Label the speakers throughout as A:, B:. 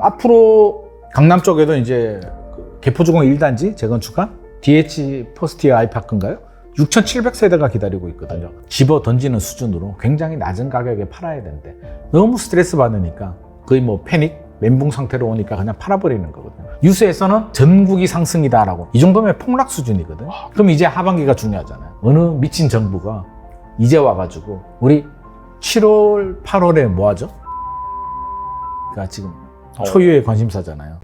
A: 앞으로 강남 쪽에도 이제 그 개포주공 1단지 재건축한 DH 퍼스티어 아이파크인가요? 6,700세대가 기다리고 있거든요. 집어 던지는 수준으로 굉장히 낮은 가격에 팔아야 되는데 너무 스트레스 받으니까 거의 뭐 패닉, 멘붕 상태로 오니까 그냥 팔아버리는 거거든요. 뉴스에서는 전국이 상승이다라고 이 정도면 폭락 수준이거든. 그럼 이제 하반기가 중요하잖아요. 어느 미친 정부가 이제 와가지고 우리 7월, 8월에 뭐 하죠? 그러니까 지금
B: 어.
A: 초유의 관심사잖아요.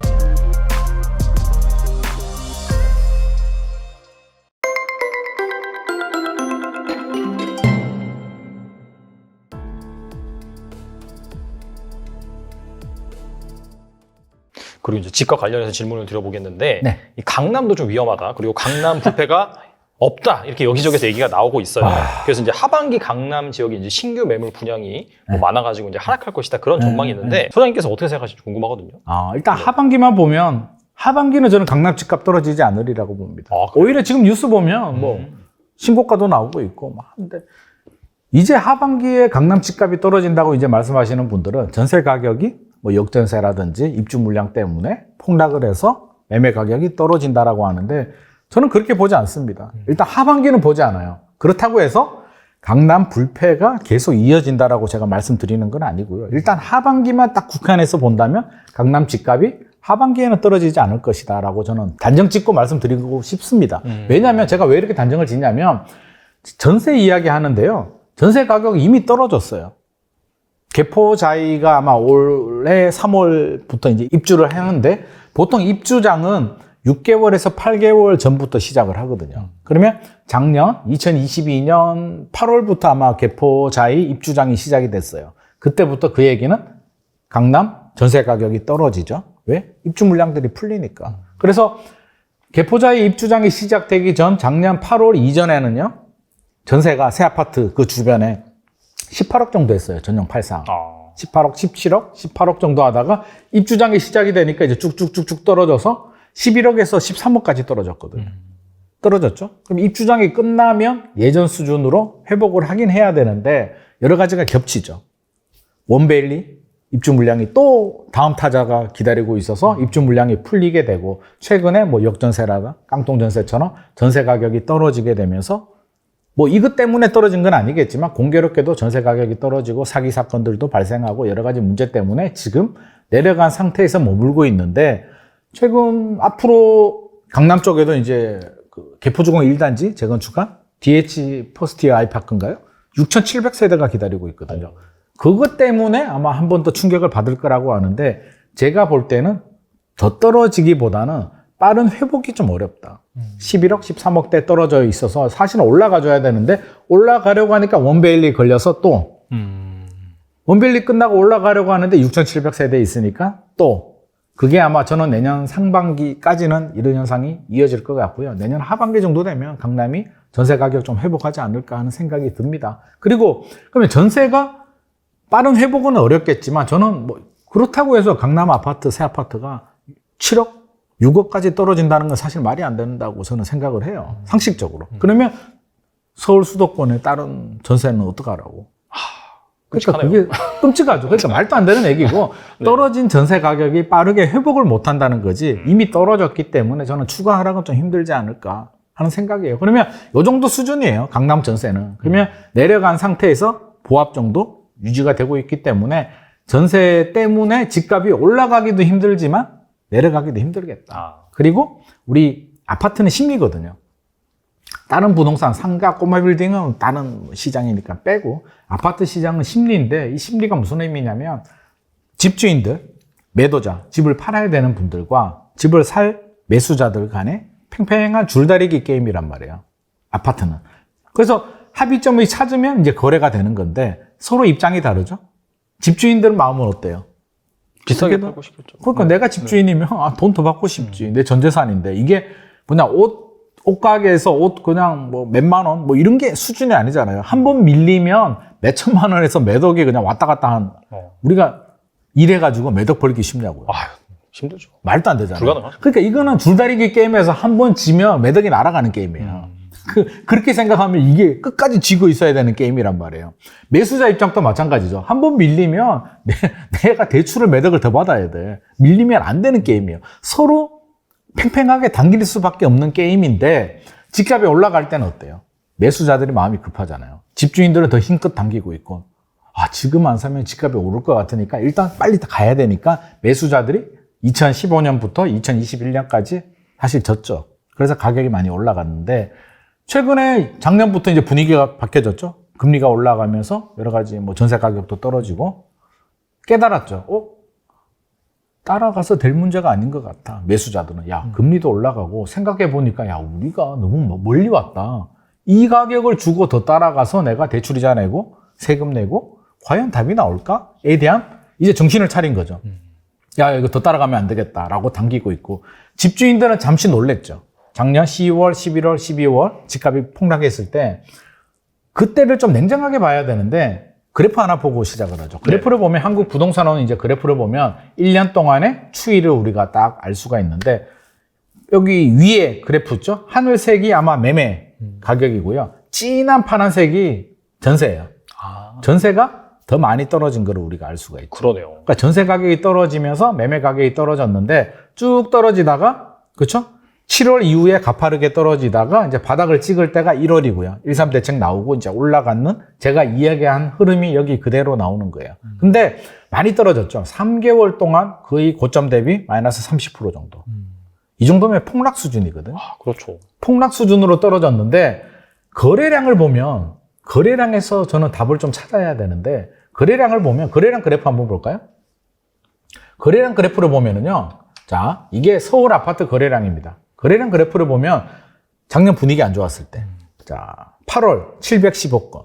B: 그리고 이제 집과 관련해서 질문을 드려보겠는데
A: 네.
B: 이 강남도 좀 위험하다. 그리고 강남 부패가 없다. 이렇게 여기저기서 얘기가 나오고 있어요.
A: 아.
B: 그래서 이제 하반기 강남 지역에 이제 신규 매물 분양이 뭐
A: 네.
B: 많아가지고 이제 하락할 것이다. 그런
A: 네,
B: 전망이 있는데 소장님께서 어떻게 생각하실지 궁금하거든요.
A: 아, 일단 하반기만 보면 하반기는 저는 강남 집값 떨어지지 않으리라고 봅니다.
B: 아, 그래요?
A: 오히려 지금 뉴스 보면 뭐
B: 음.
A: 신고가도 나오고 있고 막 한데 이제 하반기에 강남 집값이 떨어진다고 이제 말씀하시는 분들은 전세 가격이 뭐 역전세라든지 입주 물량 때문에 폭락을 해서 매매 가격이 떨어진다라고 하는데 저는 그렇게 보지 않습니다. 일단 하반기는 보지 않아요. 그렇다고 해서 강남 불패가 계속 이어진다라고 제가 말씀드리는 건 아니고요. 일단 하반기만 딱 국한해서 본다면 강남 집값이 하반기에는 떨어지지 않을 것이다라고 저는 단정 짓고 말씀드리고 싶습니다.
B: 음.
A: 왜냐하면 제가 왜 이렇게 단정을 짓냐면 전세 이야기 하는데요. 전세 가격이 이미 떨어졌어요. 개포자이가 아마 올해 3월부터 이제 입주를 하는데 보통 입주장은 6개월에서 8개월 전부터 시작을 하거든요. 그러면 작년 2022년 8월부터 아마 개포자이 입주장이 시작이 됐어요. 그때부터 그 얘기는 강남 전세 가격이 떨어지죠. 왜? 입주 물량들이 풀리니까. 그래서 개포자의 입주장이 시작되기 전 작년 8월 이전에는요. 전세가 새 아파트 그 주변에 18억 정도 했어요. 전용 84.
B: 아.
A: 18억, 17억, 18억 정도 하다가 입주장이 시작이 되니까 이제 쭉쭉쭉쭉 떨어져서 11억에서 13억까지 떨어졌거든요. 떨어졌죠? 그럼 입주장이 끝나면 예전 수준으로 회복을 하긴 해야 되는데 여러 가지가 겹치죠. 원베일리 입주 물량이 또 다음 타자가 기다리고 있어서 입주 물량이 풀리게 되고 최근에 뭐 역전세라가 깡통 전세처럼 전세 가격이 떨어지게 되면서 뭐 이것 때문에 떨어진 건 아니겠지만 공교롭게도 전세 가격이 떨어지고 사기 사건들도 발생하고 여러 가지 문제 때문에 지금 내려간 상태에서 머물고 있는데 최근 앞으로 강남 쪽에도 이제 그 개포주공 1단지 재건축한 DH 퍼스티어 아이파크인가요? 6,700세대가 기다리고 있거든요. 그것 때문에 아마 한 번 더 충격을 받을 거라고 하는데 제가 볼 때는 더 떨어지기보다는 빠른 회복이 좀 어렵다. 11억, 13억대 떨어져 있어서 사실은 올라가줘야 되는데 올라가려고 하니까 원베일리 걸려서 또
B: 음.
A: 원벨리 끝나고 올라가려고 하는데 6,700 세대 있으니까 또 그게 아마 저는 내년 상반기까지는 이런 현상이 이어질 것 같고요. 내년 하반기 정도 되면 강남이 전세 가격 좀 회복하지 않을까 하는 생각이 듭니다. 그리고 그러면 전세가 빠른 회복은 어렵겠지만 저는 뭐 그렇다고 해서 강남 아파트 새 아파트가 7억, 6억까지 떨어진다는 건 사실 말이 안 된다고 저는 생각을 해요. 상식적으로. 그러면 서울 수도권의 다른 전세는 어떡하라고? 그러니까. 그게 끔찍하죠. 그러니까 말도 안 되는 얘기고
B: 네.
A: 떨어진 전세 가격이 빠르게 회복을 못 한다는 거지 이미 떨어졌기 때문에 저는 추가 하락은 좀 힘들지 않을까 하는 생각이에요. 그러면 요 정도 수준이에요. 강남 전세는. 그러면 내려간 상태에서 보합 정도 유지가 되고 있기 때문에 전세 때문에 집값이 올라가기도 힘들지만 내려가기도 힘들겠다.
B: 아.
A: 그리고 우리 아파트는 심리거든요. 다른 부동산, 상가, 꼬마 빌딩은 다른 시장이니까 빼고 아파트 시장은 심리인데 이 심리가 무슨 의미냐면 집주인들, 매도자, 집을 팔아야 되는 분들과 집을 살 매수자들 간의 팽팽한 줄다리기 게임이란 말이에요. 아파트는. 그래서 합의점을 찾으면 이제 거래가 되는 건데 서로 입장이 다르죠. 집주인들 마음은 어때요?
B: 비싸게 팔고 싶겠죠.
A: 그러니까 내가 집주인이면 아, 돈 더 받고 싶지. 내 전 재산인데 이게 뭐냐 옷 옷가게에서 옷 그냥 뭐 몇만 원 뭐 이런 게 수준이 아니잖아요. 한 번 밀리면 몇 천만 원에서 몇 억이 그냥 왔다 갔다 한
B: 어.
A: 우리가 일해가지고 몇 억 벌기 쉽냐고요.
B: 아유, 힘들죠.
A: 말도 안 되잖아요.
B: 불가능하죠.
A: 그러니까 이거는 줄다리기 게임에서 한 번 지면 몇 억이 날아가는 게임이에요. 그, 그렇게 생각하면 이게 끝까지 쥐고 있어야 되는 게임이란 말이에요. 매수자 입장도 마찬가지죠. 한 번 밀리면 내, 내가 대출을 매덕을 더 받아야 돼. 밀리면 안 되는 게임이에요. 서로 팽팽하게 당길 수밖에 없는 게임인데 집값이 올라갈 때는 어때요? 매수자들이 마음이 급하잖아요. 집주인들은 더 힘껏 당기고 있고 아 지금 안 사면 집값이 오를 것 같으니까 일단 빨리 가야 되니까 매수자들이 2015년부터 2021년까지 사실 졌죠. 그래서 가격이 많이 올라갔는데 최근에 작년부터 이제 분위기가 바뀌어졌죠. 금리가 올라가면서 여러 가지 뭐 전세 가격도 떨어지고 깨달았죠. 어? 따라가서 될 문제가 아닌 것 같아. 매수자들은. 야, 금리도 올라가고 생각해 보니까 야, 우리가 너무 멀리 왔다. 이 가격을 주고 더 따라가서 내가 대출이자 내고 세금 내고 과연 답이 나올까?에 대한 이제 정신을 차린 거죠. 야, 이거 더 따라가면 안 되겠다라고 당기고 있고 집주인들은 잠시 놀랬죠. 작년 10월, 11월, 12월 집값이 폭락했을 때 그때를 좀 냉정하게 봐야 되는데 그래프 하나 보고 시작을 하죠. 그래프를 보면 한국 부동산원은 이제 그래프를 보면 1년 동안의 추이를 우리가 딱 알 수가 있는데 여기 위에 그래프 있죠? 하늘색이 아마 매매 가격이고요. 진한 파란색이 전세예요.
B: 아,
A: 전세가 더 많이 떨어진 걸 우리가 알 수가 있죠.
B: 그러네요.
A: 그러니까 전세 가격이 떨어지면서 매매 가격이 떨어졌는데 쭉 떨어지다가 그렇죠? 7월 이후에 가파르게 떨어지다가 이제 바닥을 찍을 때가 1월이고요. 13 대책 나오고 이제 올라가는 제가 이야기한 흐름이 여기 그대로 나오는 거예요. 근데 많이 떨어졌죠. 3개월 동안 거의 고점 대비 마이너스 30% 정도. 이 정도면 폭락 수준이거든.
B: 아, 그렇죠.
A: 폭락 수준으로 떨어졌는데 거래량을 보면 거래량에서 저는 답을 좀 찾아야 되는데 거래량을 보면 거래량 그래프 한번 볼까요? 거래량 그래프를 보면은요. 자, 이게 서울 아파트 거래량입니다. 거래량 그래프를 보면 작년 분위기 안 좋았을 때. 자, 8월 715건,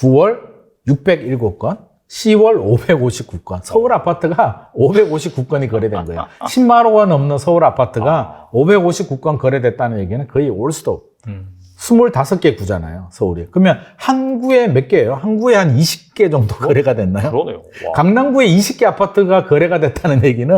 A: 9월 607건, 10월 559건. 서울 아파트가 559건이 거래된 거예요. 10만 원 넘는 서울 아파트가 559건 거래됐다는 얘기는 거의 올스톱.
B: 음.
A: 25개 구잖아요, 서울이. 그러면 한 구에 몇 개예요? 한 구에 한 20개 정도 거래가 됐나요?
B: 그러네요. 와.
A: 강남구에 20개 아파트가 거래가 됐다는 얘기는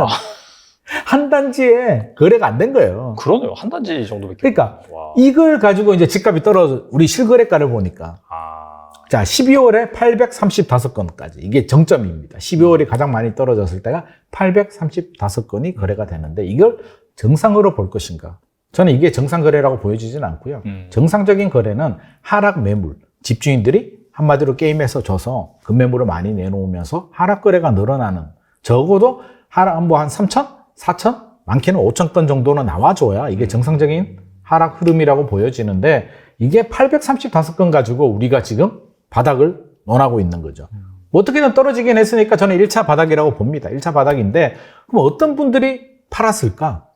A: 한 단지에 거래가 안 된 거예요.
B: 그러네요. 한 단지 정도밖에.
A: 그러니까
B: 와.
A: 이걸 가지고 이제 집값이 떨어져 우리 실거래가를 보니까
B: 아,
A: 자 12월에 835건까지 이게 정점입니다. 12월이 가장 많이 떨어졌을 때가 835건이 거래가 되는데 이걸 정상으로 볼 것인가? 저는 이게 정상 거래라고 보여지진 않고요.
B: 음.
A: 정상적인 거래는 하락 매물, 집주인들이 한마디로 게임에서 져서 급매물을 많이 내놓으면서 하락 거래가 늘어나는 적어도 하락 뭐한 3천, 4천, 많게는 5천 건 정도는 나와줘야 이게 정상적인 하락 흐름이라고 보여지는데 이게 835건 가지고 우리가 지금 바닥을 논하고 있는 거죠. 뭐 어떻게든 떨어지긴 했으니까 저는 1차 바닥이라고 봅니다. 1차 바닥인데 그럼 어떤 분들이 팔았을까?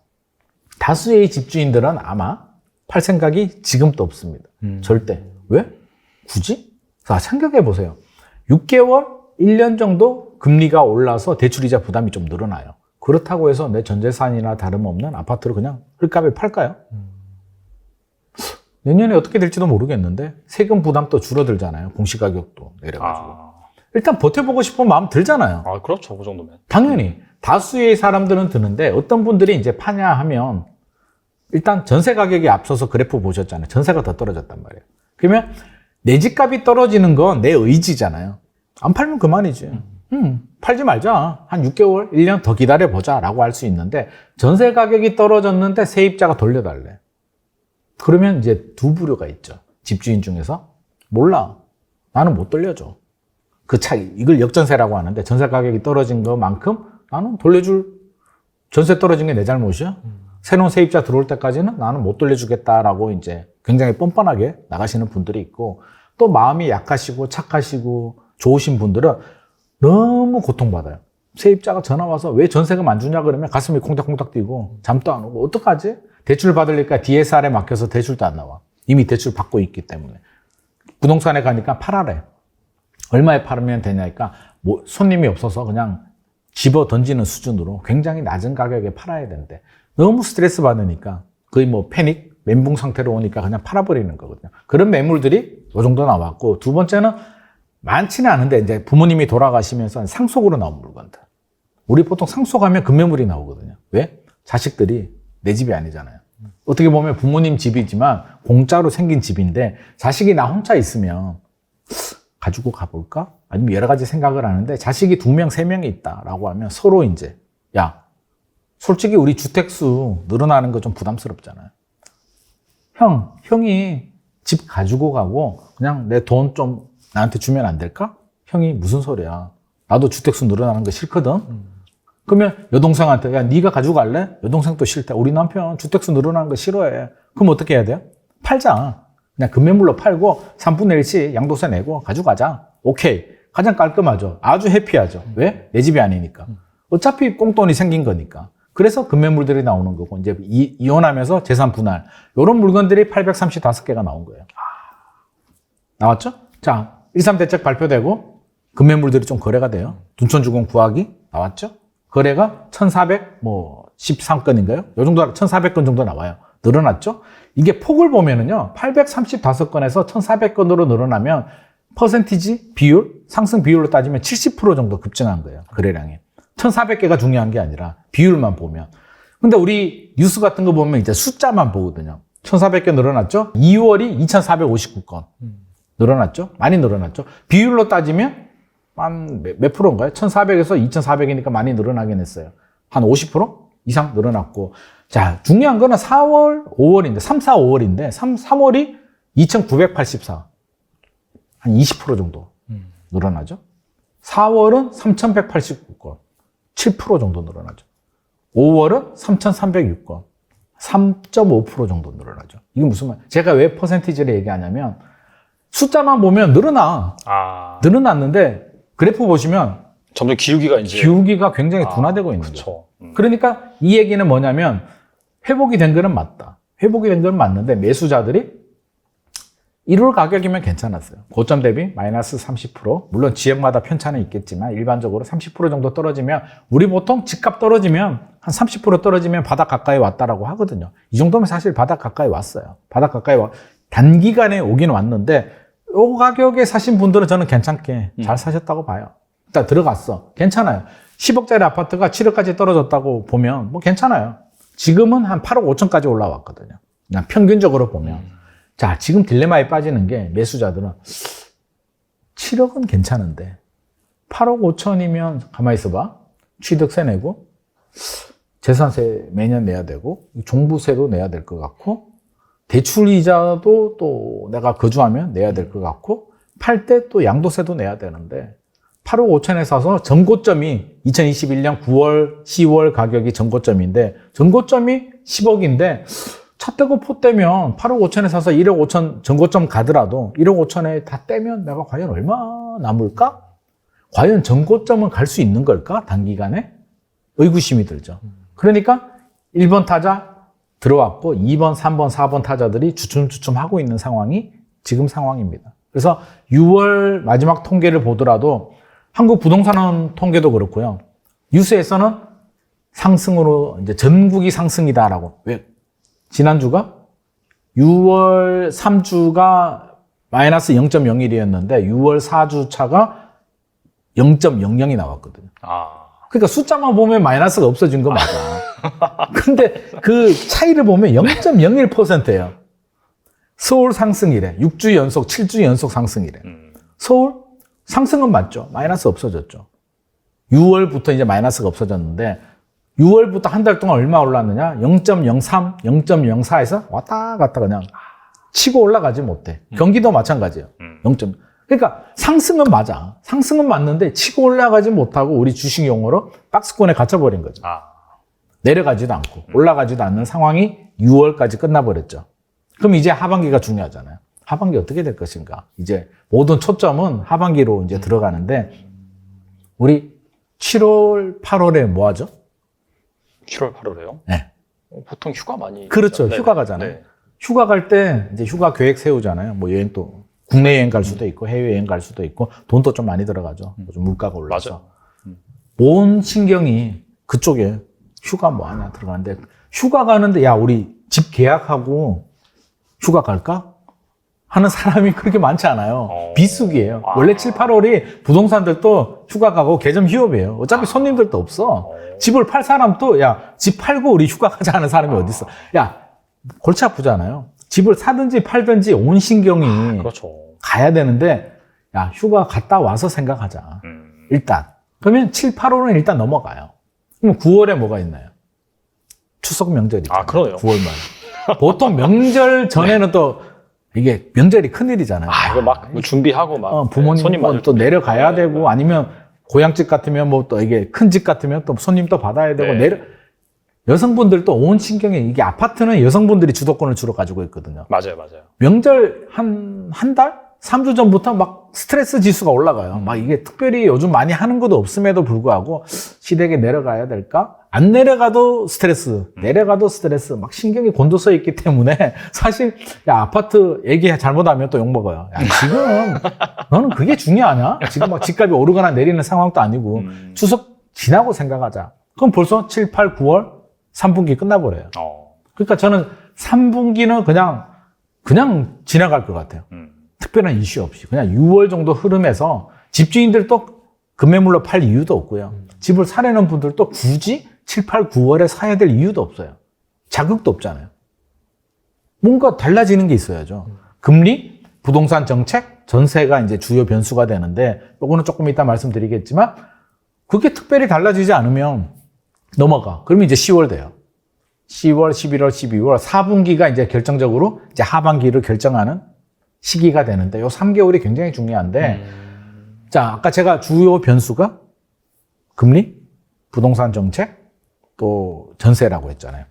A: 다수의 집주인들은 아마 팔 생각이 지금도 없습니다.
B: 음.
A: 절대. 왜? 굳이? 자, 생각해 보세요. 6개월, 1년 정도 금리가 올라서 대출이자 부담이 좀 늘어나요. 그렇다고 해서 내 전재산이나 다름없는 아파트를 그냥 헐값에 팔까요? 내년에 어떻게 될지도 모르겠는데 세금 부담도 줄어들잖아요. 공시가격도 내려가지고.
B: 아,
A: 일단 버텨보고 싶은 마음 들잖아요.
B: 아, 그렇죠. 그 정도면.
A: 당연히 다수의 사람들은 드는데 어떤 분들이 이제 파냐 하면 일단 전세 가격이 앞서서 그래프 보셨잖아요. 전세가 더 떨어졌단 말이에요. 그러면 내 집값이 떨어지는 건 내 의지잖아요. 안 팔면 그만이지. 음, 팔지 말자. 한 6개월, 1년 더 기다려보자. 라고 할 수 있는데 전세 가격이 떨어졌는데 세입자가 돌려달래. 그러면 이제 두 부류가 있죠. 집주인 중에서 몰라. 나는 못 돌려줘. 그 차이. 이걸 역전세라고 하는데 전세 가격이 떨어진 것만큼 나는 돌려줄 전세 떨어진 게 내 잘못이야. 새로운 세입자 들어올 때까지는 나는 못 돌려주겠다라고 이제 굉장히 뻔뻔하게 나가시는 분들이 있고 또 마음이 약하시고 착하시고 좋으신 분들은 너무 고통받아요. 세입자가 전화 와서 왜 전세금 안 주냐 그러면 가슴이 콩닥콩닥 뛰고 잠도 안 오고 어떡하지? 대출 받으니까 DSR에 맡겨서 대출도 안 나와. 이미 대출 받고 있기 때문에. 부동산에 가니까 팔아래. 얼마에 팔으면 되냐니까 뭐 손님이 없어서 그냥 집어 던지는 수준으로 굉장히 낮은 가격에 팔아야 되는데 너무 스트레스 받으니까 거의 뭐 패닉 멘붕 상태로 오니까 그냥 팔아버리는 거거든요. 그런 매물들이 이 정도 나왔고 두 번째는 많지는 않은데 이제 부모님이 돌아가시면서 상속으로 나온 물건들. 우리 보통 상속하면 금매물이 나오거든요. 왜? 자식들이 내 집이 아니잖아요. 어떻게 보면 부모님 집이지만 공짜로 생긴 집인데 자식이 나 혼자 있으면 가지고 가볼까? 아니면 여러 가지 생각을 하는데 자식이 두 명, 세 명이 있다라고 하면 서로 이제 야 솔직히 우리 주택수 늘어나는 거 좀 부담스럽잖아요. 형, 형이 집 가지고 가고 그냥 내 돈 좀 나한테 주면 안 될까? 형이 무슨 소리야? 나도 주택수 늘어나는 거 싫거든. 그러면 여동생한테 야 네가 가지고 갈래? 여동생도 싫다. 우리 남편 주택수 늘어나는 거 싫어해. 그럼 어떻게 해야 돼요? 팔자. 그냥 금매물로 팔고 3분의 1씩 양도세 내고 가져가자. 오케이. 가장 깔끔하죠. 아주 해피하죠. 왜? 내 집이 아니니까. 어차피 꽁돈이 생긴 거니까. 그래서 금매물들이 나오는 거고 이제 이, 이혼하면서 재산 분할 이런 물건들이 835개가 나온 거예요. 나왔죠? 자, 1.3 대책 발표되고 금매물들이 좀 거래가 돼요. 둔촌주공 구하기 나왔죠? 거래가 1,400, 뭐, 13건인가요? 요 정도, 1,400건 정도 나와요. 늘어났죠? 이게 폭을 보면은요, 835건에서 1,400건으로 늘어나면 퍼센티지 비율, 상승 비율로 따지면 70% 정도 급증한 거예요. 거래량이. 1,400개가 중요한 게 아니라 비율만 보면. 근데 우리 뉴스 같은 거 보면 이제 숫자만 보거든요. 1,400개 늘어났죠? 2월이 2,459건. 늘어났죠? 많이 늘어났죠? 비율로 따지면 한 몇, 몇 프로인가요? 1,400에서 2,400이니까 많이 늘어나긴 했어요. 한 50% 이상 늘어났고. 자, 중요한 거는 4월, 5월인데, 3, 4, 5월인데, 3, 3월이 2,984. 한 20% 정도 늘어나죠? 4월은 3,189건. 7% 정도 늘어나죠. 5월은 3,306건. 3.5% 정도 늘어나죠. 이게 무슨 말? 제가 왜 퍼센티지를 얘기하냐면 숫자만 보면 늘어나.
B: 아,
A: 늘어났는데 그래프 보시면
B: 점점 기울기가 이제
A: 기울기가 굉장히 둔화되고 있는 거예요.
B: 그렇죠. 음.
A: 그러니까 이 얘기는 뭐냐면 회복이 된 거는 맞다. 회복이 된건 맞는데 매수자들이 1월 가격이면 괜찮았어요. 고점 대비 마이너스 30%. 물론 지역마다 편차는 있겠지만 일반적으로 30% 정도 떨어지면 우리 보통 집값 떨어지면 한 30% 떨어지면 바닥 가까이 왔다라고 하거든요. 이 정도면 사실 바닥 가까이 왔어요. 바닥 가까이 와 단기간에 오긴 왔는데 요 가격에 사신 분들은 저는 괜찮게 잘 사셨다고 봐요. 일단 들어갔어. 괜찮아요. 10억짜리 아파트가 7억까지 떨어졌다고 보면 뭐 괜찮아요. 지금은 한 8억 5천까지 올라왔거든요. 그냥 평균적으로 보면. 자, 지금 딜레마에 빠지는 게 매수자들은 7억은 괜찮은데 8억 5천이면 가만히 있어봐. 취득세 내고 재산세 매년 내야 되고 종부세도 내야 될 것 같고 대출 이자도 또 내가 거주하면 내야 될 것 같고 팔 때 또 양도세도 내야 되는데 8억 5천에 사서 전고점이 2021년 9월, 10월 가격이 전고점인데 전고점이 10억인데 차 떼고 포 떼면 8억 5천에 사서 1억 5천 전고점 가더라도 1억 5천에 다 떼면 내가 과연 얼마 남을까? 과연 전고점은 갈 수 있는 걸까? 단기간에? 의구심이 들죠. 그러니까 1번 타자 들어왔고 2번, 3번, 4번 타자들이 주춤주춤 하고 있는 상황이 지금 상황입니다. 그래서 6월 마지막 통계를 보더라도 한국 부동산 통계도 그렇고요. 뉴스에서는 상승으로 이제 전국이 상승이다라고. 왜? 지난주가 6월 3주가 마이너스 0.01이었는데 6월 4주 차가 0.00이 나왔거든요.
B: 아,
A: 그러니까 숫자만 보면 마이너스가 없어진 거 맞아. 근데 그 차이를 보면 0.01%예요. 서울 상승이래. 6주 연속, 7주 연속 상승이래.
B: 음.
A: 서울 상승은 맞죠. 마이너스 없어졌죠. 6월부터 이제 마이너스가 없어졌는데 6월부터 한 달 동안 얼마 올랐느냐? 0.03, 0.04에서 왔다 갔다 그냥 치고 올라가지 못해. 경기도 마찬가지예요.
B: 음.
A: 0. 그러니까 상승은 맞아. 상승은 맞는데 치고 올라가지 못하고 우리 주식 용어로 박스권에 갇혀버린 거죠.
B: 아,
A: 내려가지도 않고 올라가지도 않는 상황이 6월까지 끝나버렸죠. 그럼 이제 하반기가 중요하잖아요. 하반기 어떻게 될 것인가? 이제 모든 초점은 하반기로 이제 들어가는데 우리 7월, 8월에 뭐 하죠?
B: 7월, 8월에요?
A: 네.
B: 보통 휴가 많이.
A: 그렇죠.
B: 네,
A: 휴가
B: 네.
A: 가잖아요.
B: 네.
A: 휴가 갈 때 이제 휴가 계획 세우잖아요. 뭐 여행 또 국내 여행 갈 수도 있고 해외 여행 갈 수도 있고 돈도 좀 많이 들어가죠. 좀 물가가 올라서.
B: 맞아.
A: 온 신경이 그쪽에 휴가 뭐 하나 들어가는데 휴가 가는데 야 우리 집 계약하고 휴가 갈까? 하는 사람이 그렇게 많지 않아요.
B: 어.
A: 비수기예요.
B: 아.
A: 원래 7, 8월이 부동산들도 휴가 가고 개점 휴업이에요. 어차피 손님들도 없어.
B: 어.
A: 집을 팔 사람도 야 집 팔고 우리 휴가 가자 하는 사람이 어디 있어? 야 골치 아프잖아요. 집을 사든지 팔든지 온 신경이
B: 그렇죠.
A: 가야 되는데 야 휴가 갔다 와서 생각하자.
B: 음.
A: 일단 그러면 7, 8월은 일단 넘어가요. 그럼 9월에 뭐가 있나요? 추석 명절이
B: 아, 그러네요.
A: 9월 말. 보통 명절 전에는 또 이게 명절이 큰일이잖아요.
B: 아, 이거 막뭐 준비하고 막
A: 어, 부모님
B: 손님
A: 뭐
B: 맞을
A: 또
B: 때.
A: 내려가야
B: 네,
A: 되고 아니면 고향집 같으면 뭐 또 이게 큰 집 같으면 또 손님 또 받아야 되고
B: 네.
A: 내려 여성분들도 온 신경이 이게 아파트는 여성분들이 주도권을 주로 가지고 있거든요.
B: 맞아요, 맞아요.
A: 명절 한, 한 달? 3주 전부터 막 스트레스 지수가 올라가요. 막 이게 특별히 요즘 많이 하는 것도 없음에도 불구하고 시댁에 내려가야 될까? 안 내려가도 스트레스, 내려가도 스트레스, 막 신경이 곤두서 있기 때문에 사실, 야, 아파트 얘기 잘못하면 또 욕 먹어요. 야, 지금 너는 그게 중요하냐? 지금 막 집값이 오르거나 내리는 상황도 아니고
B: 음.
A: 추석 지나고 생각하자. 그럼 벌써 7, 8, 9월 3분기 끝나버려요.
B: 어.
A: 그러니까 저는 3분기는 그냥 그냥 지나갈 것 같아요.
B: 음.
A: 특별한 이슈 없이 그냥 6월 정도 흐름에서 집주인들도 급매물로 팔 이유도 없고요. 집을 사려는 분들도 굳이 7, 8, 9월에 사야 될 이유도 없어요. 자극도 없잖아요. 뭔가 달라지는 게 있어야죠. 금리, 부동산 정책, 전세가 이제 주요 변수가 되는데 요거는 조금 이따 말씀드리겠지만 그게 특별히 달라지지 않으면 넘어가. 그러면 이제 10월 돼요. 10월, 11월, 12월 4분기가 이제 결정적으로 이제 하반기를 결정하는 시기가 되는데 요 3개월이 굉장히 중요한데 자, 아까 제가 주요 변수가 금리, 부동산 정책, 또 전세라고 했잖아요.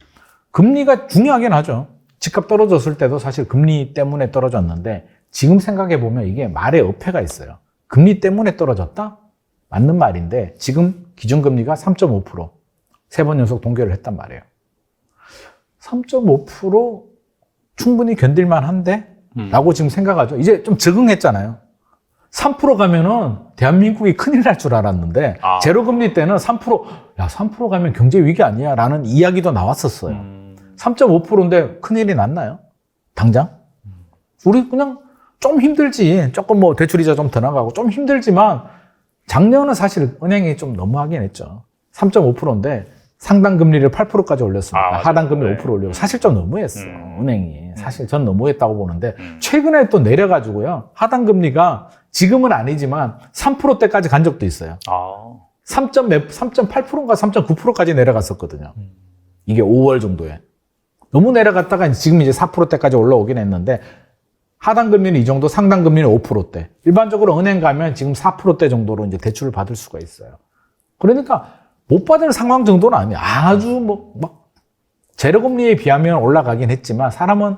A: 금리가 중요하긴 하죠. 집값 떨어졌을 때도 사실 금리 때문에 떨어졌는데 지금 생각해 보면 이게 말의 어폐가 있어요. 금리 때문에 떨어졌다? 맞는 말인데 지금 기준금리가 3.5%. 세 번 연속 동결을 했단 말이에요. 3.5% 충분히 견딜만 한데?
B: 음.
A: 라고 지금 생각하죠. 이제 좀 적응했잖아요. 3% 가면은 대한민국이 큰일 날 줄 알았는데
B: 아.
A: 제로 금리 때는 3% 야, 3% 가면 경제 위기 아니야? 라는 이야기도 나왔었어요.
B: 음.
A: 3.5%인데 큰일이 났나요? 당장? 우리 그냥 좀 힘들지. 조금 뭐 대출 이자 좀 더 나가고 좀 힘들지만 작년은 사실 은행이 좀 너무하긴 했죠. 3.5%인데 상당 금리를 8%까지 올렸습니다.
B: 아.
A: 하단 금리
B: 네.
A: 5% 올리고 사실 좀 너무했어.
B: 음.
A: 은행이. 사실 전 너무했다고 보는데
B: 음.
A: 최근에 또 내려가지고요. 하단 금리가 지금은 아니지만 3%대까지 간 적도 있어요.
B: 아.
A: 3. 몇, 3.8%인가 3.9%까지 내려갔었거든요.
B: 음.
A: 이게 5월 정도에. 너무 내려갔다가 지금 이제 4%대까지 올라오긴 했는데 하단 금리는 이 정도, 상단 금리는 5%대. 일반적으로 은행 가면 지금 4%대 정도로 이제 대출을 받을 수가 있어요. 그러니까 못 받을 상황 정도는 아니에요. 아주 뭐, 막, 제로금리에 비하면 올라가긴 했지만 사람은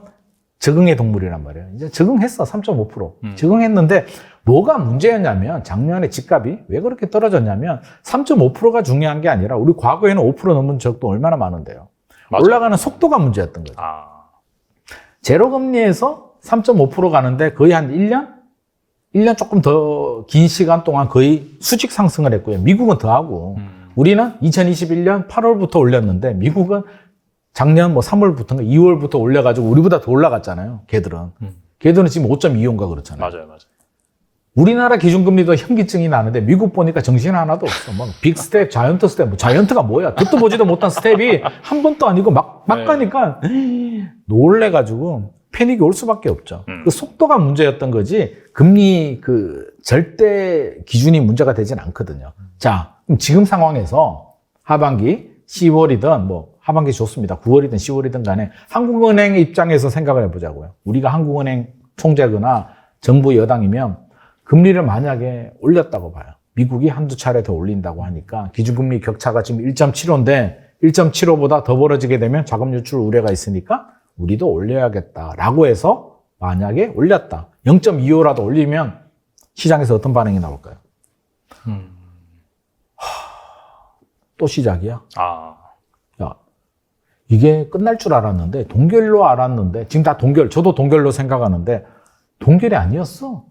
A: 적응의 동물이란 말이에요. 이제 적응했어, 3.5%.
B: 음.
A: 적응했는데 뭐가 문제였냐면 작년에 집값이 왜 그렇게 떨어졌냐면 3.5%가 중요한 게 아니라 우리 과거에는 5% 넘은 적도 얼마나 많은데요.
B: 맞아요.
A: 올라가는 속도가 문제였던 거죠.
B: 아.
A: 제로금리에서 3.5% 가는데 거의 한 1년? 1년 조금 더 긴 시간 동안 거의 수직 상승을 했고요. 미국은 더 하고.
B: 음.
A: 우리는 2021년 8월부터 올렸는데 미국은 작년 뭐 3월부터인가 2월부터 올려가지고 우리보다 더 올라갔잖아요. 걔들은.
B: 음.
A: 걔들은 지금 5.25인가 그렇잖아요.
B: 맞아요, 맞아요.
A: 우리나라 기준금리도 현기증이 나는데 미국 보니까 정신 하나도 없어. 막 빅스텝, 자이언트 스텝, 뭐 자이언트가 뭐야? 듣도 보지도 못한 스텝이 한 번도 아니고 막, 막
B: 네.
A: 가니까 놀래가지고 패닉이 올 수밖에 없죠.
B: 음.
A: 그 속도가 문제였던 거지 금리 그 절대 기준이 문제가 되진 않거든요. 자, 그럼 지금 상황에서 하반기 10월이든 뭐 하반기 좋습니다. 9월이든 10월이든 간에 한국은행 입장에서 생각을 해보자고요. 우리가 한국은행 총재거나 정부 여당이면 금리를 만약에 올렸다고 봐요. 미국이 한두 차례 더 올린다고 하니까 기준금리 격차가 지금 1.75인데 1.75보다 더 벌어지게 되면 자금 유출 우려가 있으니까 우리도 올려야겠다라고 해서 만약에 올렸다. 0.25라도 올리면 시장에서 어떤 반응이 나올까요?
B: 음.
A: 또 시작이야.
B: 아.
A: 야, 이게 끝날 줄 알았는데, 동결로 알았는데, 지금 다 동결, 저도 동결로 생각하는데, 동결이 아니었어.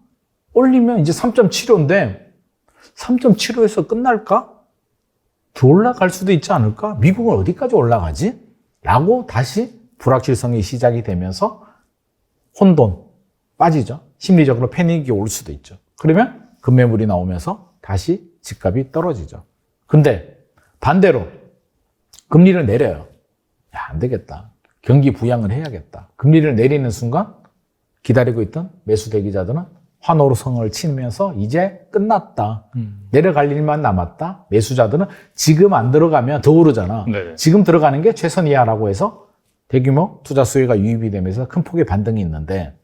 A: 올리면 이제 3.75인데, 3.75에서 끝날까? 더 올라갈 수도 있지 않을까? 미국은 어디까지 올라가지? 라고 다시 불확실성이 시작이 되면서 혼돈, 빠지죠. 심리적으로 패닉이 올 수도 있죠. 그러면 급매물이 나오면서 다시 집값이 떨어지죠. 근데 반대로 금리를 내려요. 야, 안 되겠다. 경기 부양을 해야겠다. 금리를 내리는 순간 기다리고 있던 매수 대기자들은 환호성을 치면서 이제 끝났다.
B: 음.
A: 내려갈 일만 남았다. 매수자들은 지금 안 들어가면 더 오르잖아.
B: 네.
A: 지금 들어가는 게 최선이야라고 해서 대규모 투자 수요가 유입이 되면서 큰 폭의 반등이 있는데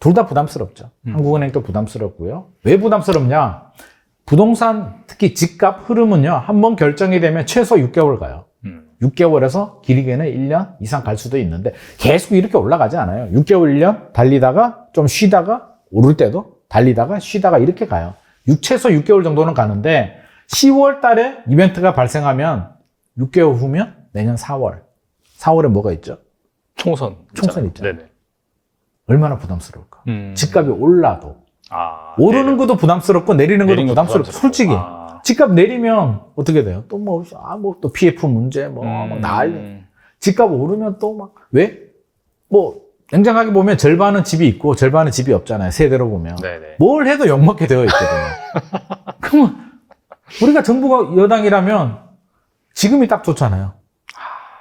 A: 둘 다 부담스럽죠. 한국은행도 부담스럽고요. 왜 부담스럽냐? 부동산 특히 집값 흐름은요. 한 번 결정이 되면 최소 6개월 가요.
B: 음.
A: 6개월에서 길게는 1년 이상 갈 수도 있는데 계속 이렇게 올라가지 않아요. 6개월, 1년 달리다가 좀 쉬다가 오를 때도 달리다가 쉬다가 이렇게 가요. 6, 최소 6개월 정도는 가는데 10월 달에 이벤트가 발생하면 6개월 후면 내년 4월. 4월에 뭐가 있죠?
B: 총선.
A: 총선
B: 있잖아요.
A: 있잖아요.
B: 네네.
A: 얼마나 부담스러울까?
B: 음.
A: 집값이 올라도
B: 아,
A: 오르는 것도 부담스럽고 내리는 것도
B: 내리는 것도
A: 부담스럽고
B: 부담스럽고.
A: 솔직히
B: 아.
A: 집값 내리면 어떻게 돼요? 또 뭐, 아, 뭐, 또 PF 문제, 뭐, 막 난리.
B: 음.
A: 집값 오르면 또 막, 왜? 뭐, 냉정하게 보면 절반은 집이 있고 절반은 집이 없잖아요. 세대로 보면.
B: 네네.
A: 뭘 해도 욕먹게 되어 있거든요. 그러면 우리가 정부가 여당이라면 지금이 딱 좋잖아요.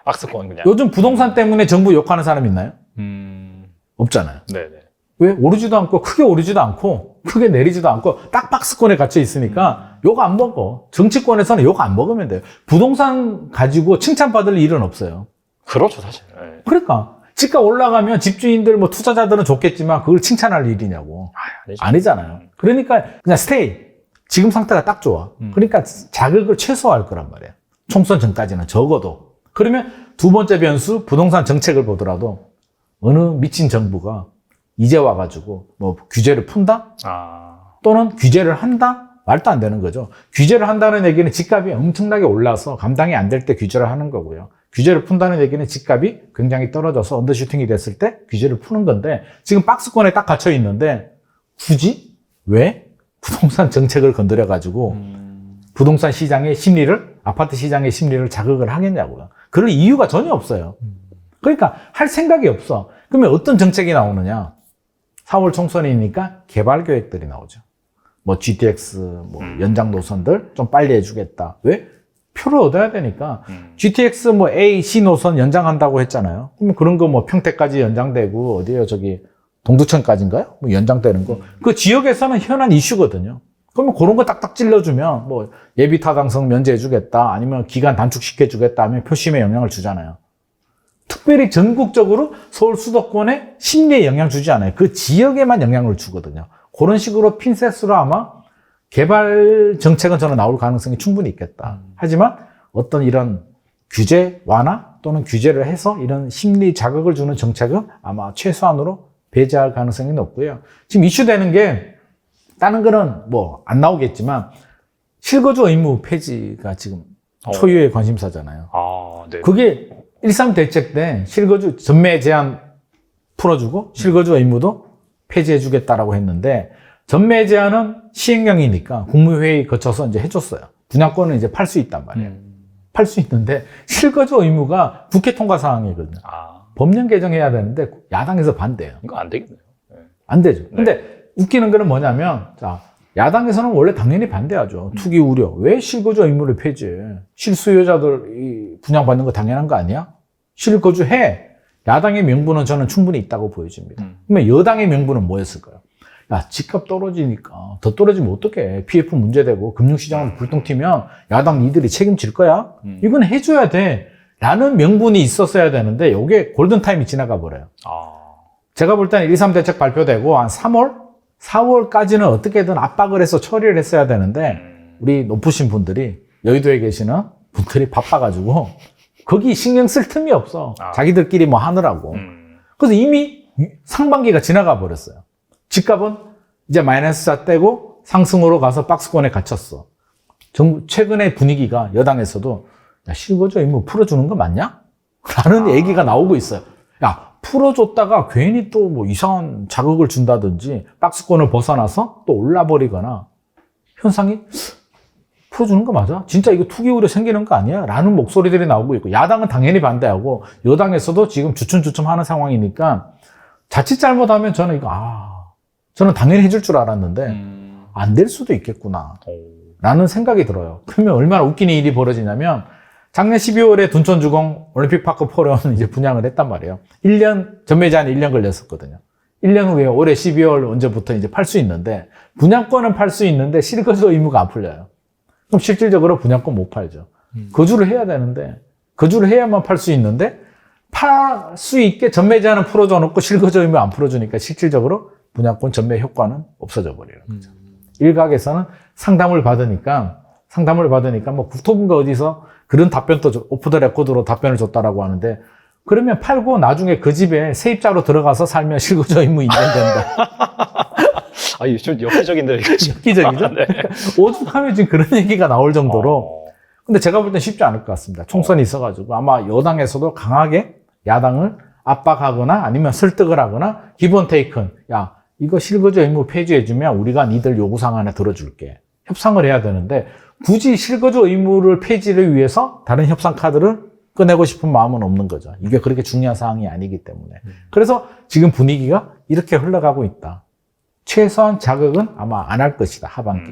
B: 박스권 그냥.
A: 요즘 부동산 때문에 정부 욕하는 사람 있나요?
B: 음.
A: 없잖아요.
B: 네네.
A: 왜? 오르지도 않고 크게 오르지도 않고 크게 내리지도 않고 딱 박스권에 갇혀 있으니까 욕안 먹어. 정치권에서는 욕안 먹으면 돼요. 부동산 가지고 칭찬받을 일은 없어요.
B: 그렇죠 사실. 네.
A: 그러니까 집값 올라가면 집주인들 뭐 투자자들은 좋겠지만 그걸 칭찬할 일이냐고.
B: 아, 아니죠.
A: 아니잖아요. 그러니까 그냥 스테이. 지금 상태가 딱 좋아.
B: 음.
A: 그러니까 자극을 최소화할 거란 말이에요. 총선 전까지는 적어도. 그러면 두 번째 변수 부동산 정책을 보더라도 어느 미친 정부가 이제 와가지고 뭐 규제를 푼다?
B: 아.
A: 또는 규제를 한다? 말도 안 되는 거죠. 규제를 한다는 얘기는 집값이 엄청나게 올라서 감당이 안 될 때 규제를 하는 거고요. 규제를 푼다는 얘기는 집값이 굉장히 떨어져서 언더슈팅이 됐을 때 규제를 푸는 건데 지금 박스권에 딱 갇혀 있는데 굳이 왜 부동산 정책을 건드려 가지고
B: 음.
A: 부동산 시장의 심리를 아파트 시장의 심리를 자극을 하겠냐고요. 그럴 이유가 전혀 없어요. 그러니까 할 생각이 없어. 그러면 어떤 정책이 나오느냐? 4월 총선이니까 개발 계획들이 나오죠. 뭐 GTX 뭐
B: 음.
A: 연장 노선들 좀 빨리 해주겠다. 왜? 표를 얻어야 되니까.
B: 음.
A: GTX 뭐 A, C 노선 연장한다고 했잖아요. 그러면 그런 거 뭐 평택까지 연장되고 어디에요 저기 동두천까지인가요? 뭐 연장되는 거. 그 지역에서는 현안 이슈거든요. 그러면 그런 거 딱딱 찔러주면 뭐 예비 타당성 면제해주겠다 아니면 기간 단축시켜주겠다 하면 표심에 영향을 주잖아요. 특별히 전국적으로 서울 수도권에 심리에 영향 주지 않아요. 그 지역에만 영향을 주거든요. 그런 식으로 핀셋으로 아마 개발 정책은 저는 나올 가능성이 충분히 있겠다. 하지만 어떤 이런 규제 완화 또는 규제를 해서 이런 심리 자극을 주는 정책은 아마 최소한으로 배제할 가능성이 높고요. 지금 이슈되는 게 다른 거는 뭐 안 나오겠지만 실거주 의무 폐지가 지금
B: 어.
A: 초유의 관심사잖아요.
B: 아, 네.
A: 그게 1.3 대책 때 실거주 전매 제한 풀어주고 실거주 의무도 폐지해주겠다라고 했는데 전매 제한은 시행령이니까 국무회의 거쳐서 이제 해줬어요. 분양권은 이제 팔 수 있단 말이에요.
B: 음.
A: 팔수 있는데 실거주 의무가 국회 통과 사항이거든요.
B: 아,
A: 법령 개정해야 되는데 야당에서 반대해요.
B: 이거 안 되겠네요. 네.
A: 안 되죠. 근데 웃기는 거는 뭐냐면, 자, 야당에서는 원래 당연히 반대하죠. 투기 우려. 왜 실거주 의무를 폐지해? 실수요자들 분양받는 거 당연한 거 아니야? 실거주 해. 야당의 명분은 저는 충분히 있다고 보여집니다.
B: 음.
A: 그러면 여당의 명분은 뭐였을까요? 야, 집값 떨어지니까 더 떨어지면 어떡해. PF 문제되고 금융시장으로 불똥 튀면 야당 니들이 책임질 거야?
B: 음.
A: 이건 해줘야 돼. 라는 명분이 있었어야 되는데, 요게 골든타임이 지나가 버려요.
B: 아,
A: 제가 볼 때는 1, 3 대책 발표되고 한 3월? 4월까지는 어떻게든 압박을 해서 처리를 했어야 되는데
B: 음.
A: 우리 높으신 분들이 여의도에 계시는 분들이 바빠가지고 거기 신경 쓸 틈이 없어.
B: 아.
A: 자기들끼리 뭐 하느라고.
B: 음.
A: 그래서 이미 상반기가 지나가 버렸어요. 집값은 이제 마이너스자 떼고 상승으로 가서 박스권에 갇혔어. 정부 최근의 분위기가 여당에서도 야 실거주 의무 풀어주는 거 맞냐? 라는
B: 아.
A: 얘기가 나오고 있어요. 야 풀어줬다가 괜히 또 뭐 이상한 자극을 준다든지 박스권을 벗어나서 또 올라버리거나 현상이 풀어주는 거 맞아? 진짜 이거 투기 우려 생기는 거 아니야? 라는 목소리들이 나오고 있고 야당은 당연히 반대하고 여당에서도 지금 주춤주춤 하는 상황이니까 자칫 잘못하면 저는 이거 아 저는 당연히 해줄 줄 알았는데
B: 음.
A: 안될 수도 있겠구나
B: 오.
A: 라는 생각이 들어요. 그러면 얼마나 웃기는 일이 벌어지냐면 작년 12월에 둔촌주공 올림픽파크 포럼은 이제 분양을 했단 말이에요. 1년, 전매 제한이 1년 걸렸었거든요. 1년 후에 올해 12월 언제부터 이제 팔 수 있는데, 분양권은 팔 수 있는데 실거주 의무가 안 풀려요. 그럼 실질적으로 분양권 못 팔죠. 거주를 해야 되는데, 거주를 해야만 팔 수 있는데, 팔 수 있게 전매 제한은 풀어줘 놓고 실거주 의무 안 풀어주니까 실질적으로 분양권 전매 효과는 없어져 버려요. 일각에서는 상담을 받으니까 상담을 받으니까 뭐 국토부가 어디서 그런 답변도 줘- 오프 더 레코드로 답변을 줬다라고 하는데 그러면 팔고 나중에 그 집에 세입자로 들어가서 살면 실거주 의무 인정 된다.
B: 아, 이게 좀 역대적인데 이거 좀.
A: 획기적이죠?
B: 네.
A: 오죽하면 지금 그런 얘기가 나올 정도로
B: 어.
A: 근데 제가 볼 땐 쉽지 않을 것 같습니다. 총선이 있어가지고 아마 여당에서도 강하게 야당을 압박하거나 아니면 설득을 하거나 기본 테이큰 야 이거 실거주 의무 폐지해주면 우리가 니들 요구사항 하나 들어줄게 협상을 해야 되는데 굳이 실거주 의무를 폐지를 위해서 다른 협상 카드를 꺼내고 싶은 마음은 없는 거죠. 이게 그렇게 중요한 사항이 아니기 때문에. 그래서 지금 분위기가 이렇게 흘러가고 있다. 최소한 자극은 아마 안 할 것이다 하반기.